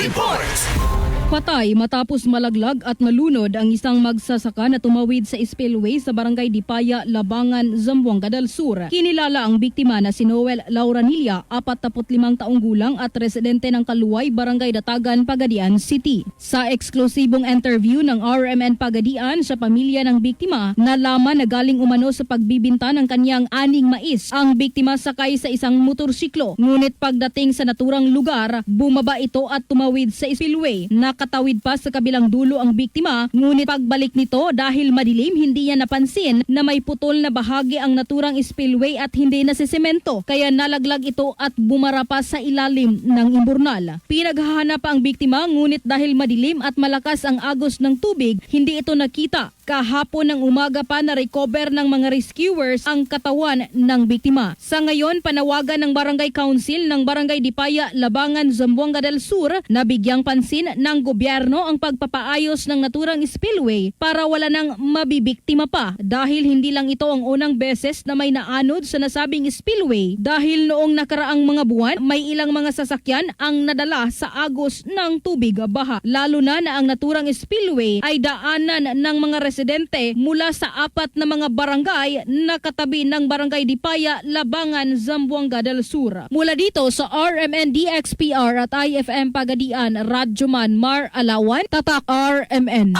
Report! Patay matapos malaglag at nalunod ang isang magsasaka na tumawid sa spillway sa barangay Dipaya, Labangan, Zamboanga del Sur. Kinilala ang biktima na si Noel Lauranilla, 45 taong gulang at residente ng Kaluway, Barangay Datagan, Pagadian City. Sa eksklusibong interview ng RMN Pagadian sa pamilya ng biktima, nalaman na galing umano sa pagbibinta ng kanyang aning mais. Ang biktima sakay sa isang motorsiklo. Ngunit pagdating sa naturang lugar, bumaba ito at tumawid sa spillway. Nakatawid pa sa kabilang dulo ang biktima, ngunit pagbalik nito dahil madilim hindi niya napansin na may putol na bahagi ang naturang spillway at hindi na semento. Kaya nalaglag ito at bumara pa sa ilalim ng imburnal. Pinaghahanap ang biktima ngunit dahil madilim at malakas ang agos ng tubig, hindi ito nakita. Kahapon ng umaga pa na-recover ng mga rescuers ang katawan ng biktima. Sa ngayon, panawagan ng Barangay Council ng Barangay Dipaya, Labangan, Zamboanga del Sur na bigyang pansin ng gobyerno ang pagpapaayos ng naturang spillway para wala nang mabibiktima pa. Dahil hindi lang ito ang unang beses na may naanod sa nasabing spillway. Dahil noong nakaraang mga buwan may ilang mga sasakyan ang nadala sa agos ng tubig baha. Lalo na na ang naturang spillway ay daanan ng mga residente mula sa apat na mga barangay na katabi ng Barangay Dipaya, Labangan, Zamboanga del Sur. Mula dito sa RMN DXPR at IFM Pagadian, Radyoman Mar Alawan, Tatak RMN.